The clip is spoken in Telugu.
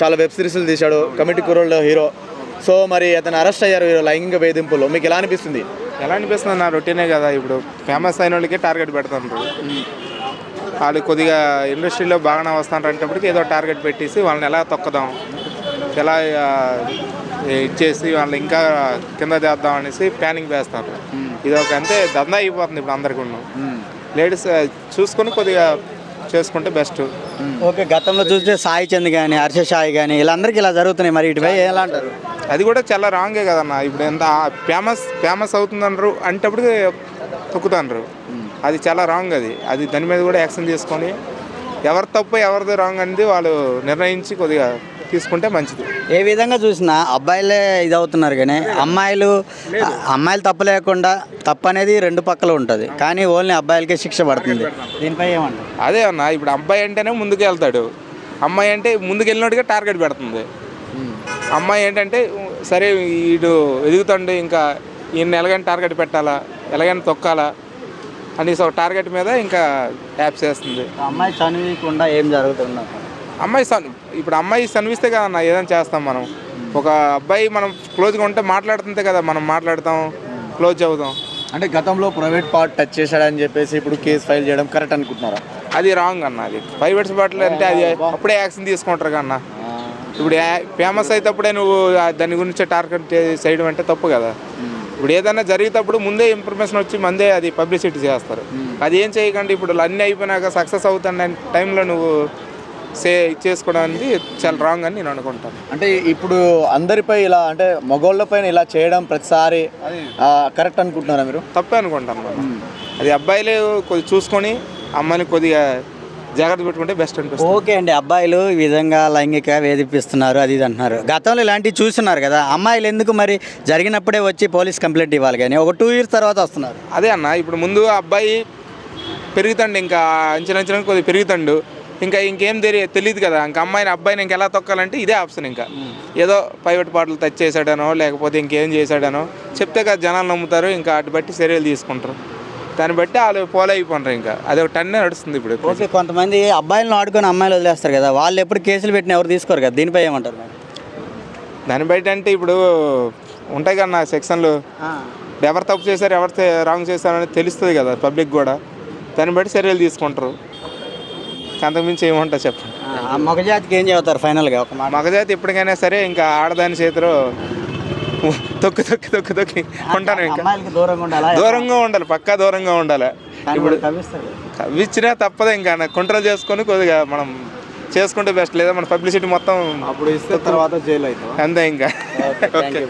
చాలా వెబ్ సిరీస్లు తీశాడు కమిటీ కురోళ్ళు హీరో. సో మరి అతను అరెస్ట్ అయ్యారు ఈ లైంగిక వేధింపులు మీకు ఎలా అనిపిస్తుంది? ఎలా అనిపిస్తుంది? నా రొటీనే కదా ఇప్పుడు. ఫేమస్ అయిన వాళ్ళకి టార్గెట్ పెడుతుంటారు వాళ్ళు కొద్దిగా ఇండస్ట్రీలో బాగానే వస్తుంటారు అనేటప్పటికి ఏదో టార్గెట్ పెట్టేసి వాళ్ళని ఎలా తొక్కదాం ఎలా ఇచ్చేసి వాళ్ళని ఇంకా కింద చేద్దాం అనేసి ప్లానింగ్ వేస్తారు. ఇది ఒక అంతే దందా అయిపోతుంది ఇప్పుడు అందరికీ. లేడీస్ చూసుకొని కొద్దిగా చేసుకుంటే బెస్ట్. ఓకే గతంలో చూస్తే సాయి చంద్ కానీ హర్ష సాయి కానీ వీళ్ళందరికీ ఇలా జరుగుతున్నాయి. మరి ఇటుపై ఎలా అంటారు? అది కూడా చాలా రాంగే కదన్న. ఇప్పుడు ఎంత ఫేమస్ ఫేమస్ అవుతుందన్నారు అంటప్పుడు తొక్కుతాండ్రు. అది చాలా రాంగ్ అది. అది దాని మీద కూడా యాక్షన్ తీసుకొని ఎవరు తప్పు ఎవరిది రాంగ్ అనేది వాళ్ళు నిర్ణయించి కొద్దిగా తీసుకుంటే మంచిది. ఏ విధంగా చూసినా అబ్బాయిలే ఇది అవుతున్నారు కానీ అమ్మాయిలు అమ్మాయిలు తప్పు లేకుండా తప్పు అనేది రెండు పక్కల ఉంటుంది. కానీ ఓన్లీ అబ్బాయిలకే శిక్ష పడుతుంది. దీనిపై ఏమంటారు అదే అన్న ఇప్పుడు అబ్బాయి అంటేనే ముందుకు వెళ్తాడు అమ్మాయి అంటే ముందుకు వెళ్ళినట్టుగా టార్గెట్ పెడుతుంది. అమ్మాయి ఏంటంటే సరే వీడు ఎదుగుతాడు ఇంకా ఈయన ఎలాగైనా టార్గెట్ పెట్టాలా ఎలాగైనా తొక్కాలా అనేసి ఒక టార్గెట్ మీద ఇంకా యాప్స్ చేస్తుంది అమ్మాయి చనివికుండా ఏం జరుగుతుంది అమ్మాయి సన్ ఇప్పుడు అమ్మాయి సన్విస్తే కదన్న ఏదైనా చేస్తాం మనం. ఒక అబ్బాయి మనం క్లోజ్గా ఉంటే మాట్లాడుతుంటే కదా మనం మాట్లాడతాం క్లోజ్ అవుతాం. అంటే గతంలో ప్రైవేట్ పార్ట్ టచ్ చేశాడని చెప్పేసి ఇప్పుడు కేసు ఫైల్ చేయడం కరెక్ట్ అనుకుంటున్నారా? అది రాంగ్ అన్న అది. ప్రైవేట్స్ బాటిల్ అంటే అది అప్పుడే యాక్షన్ తీసుకుంటారు కన్న ఇప్పుడు ఫేమస్ అయితేప్పుడే నువ్వు దాని గురించి టార్గెట్ చేయడం అంటే తప్పు కదా. ఇప్పుడు ఏదైనా జరిగేటప్పుడు ముందే ఇన్ఫర్మేషన్ వచ్చి ముందే అది పబ్లిసిటీ చేస్తారు. అది ఏం చేయకండి ఇప్పుడు అన్నీ అయిపోయినాక సక్సెస్ అవుతున్న టైంలో నువ్వు సే చేసుకోవడం అనేది చాలా రాంగ్ అని నేను అనుకుంటాను. అంటే ఇప్పుడు అందరిపై ఇలా అంటే మగోళ్ళపైన ఇలా చేయడం ప్రతిసారి కరెక్ట్ అనుకుంటున్నారా మీరు? తప్పే అనుకుంటాను అది అబ్బాయిలు కొద్దిగా చూసుకొని అమ్మాయిని కొద్దిగా జాగ్రత్త పెట్టుకుంటే బెస్ట్ అనిపిస్తుంది. ఓకే అండి అబ్బాయిలు ఈ విధంగా లైంగిక వేధిపిస్తున్నారు అది ఇది అంటున్నారు. గతంలో ఇలాంటివి చూస్తున్నారు కదా అమ్మాయిలు ఎందుకు మరి జరిగినప్పుడే వచ్చి పోలీస్ కంప్లైంట్ ఇవ్వాలి కానీ ఒక టూ ఇయర్స్ తర్వాత వస్తున్నారు. అదే అన్న ఇప్పుడు ముందు ఆ అబ్బాయి పెరుగుతాండు ఇంకా అంచెలంచెలకు కొద్దిగా పెరుగుతాండు. ఇంకా ఇంకేం తెలియ తెలియదు కదా. ఇంకా అమ్మాయిని అబ్బాయిని ఇంకా ఎలా తొక్కాలంటే ఇదే ఆప్షన్ ఇంకా. ఏదో ప్రైవేట్ పాటలు టచ్ చేశాడనో లేకపోతే ఇంకేం చేశాడనో చెప్తే కదా జనాలు నమ్ముతారు. ఇంకా అటు బట్టి చర్యలు తీసుకుంటారు. దాన్ని బట్టి వాళ్ళు ఫాలో అయిపోంటారు ఇంకా. అది ఒక టన్నే నడుస్తుంది ఇప్పుడు ఓకే కొంతమంది అబ్బాయిలను ఆడుకొని అమ్మాయిలు వదిలేస్తారు కదా. వాళ్ళు ఎప్పుడు కేసులు పెట్టిన ఎవరు తీసుకోరు కదా. దీనిపై ఏమంటారు? దాన్ని బట్టి అంటే ఇప్పుడు ఉంటాయి కదా నా సెక్షన్లు. ఎవరు తప్పు చేశారు ఎవరు రాంగ్ చేశారు అనేది తెలుస్తుంది కదా పబ్లిక్ కూడా. దాన్ని బట్టి చర్యలు తీసుకుంటారు. అంతకుమించి ఏమంటా చెప్పండి ఆ మగజాతికి ఏం చెబుతారు ఫైనల్గా ఒక మాట? మగజాతి ఎప్పటికైనా సరే ఇంకా ఆడదాని చేతిలో తొక్కి తొక్కి తొక్కి తొక్కి ఉంటాను ఇంకా. అమ్మాయిలకి దూరంగా ఉండాలా? దూరంగా ఉండాలి పక్కా దూరంగా ఉండాలి. ఇప్పుడు కవ్విస్తారు. ఇచ్చినా తప్పదు ఇంకా కంట్రోల్ చేసుకొని కొద్దిగా మనం చేసుకుంటే బెస్ట్ లేదా మన పబ్లిసిటీ మొత్తం అప్పుడు ఇస్తే తర్వాత జైలు అవుతాం అంతే ఇంకా. ఓకే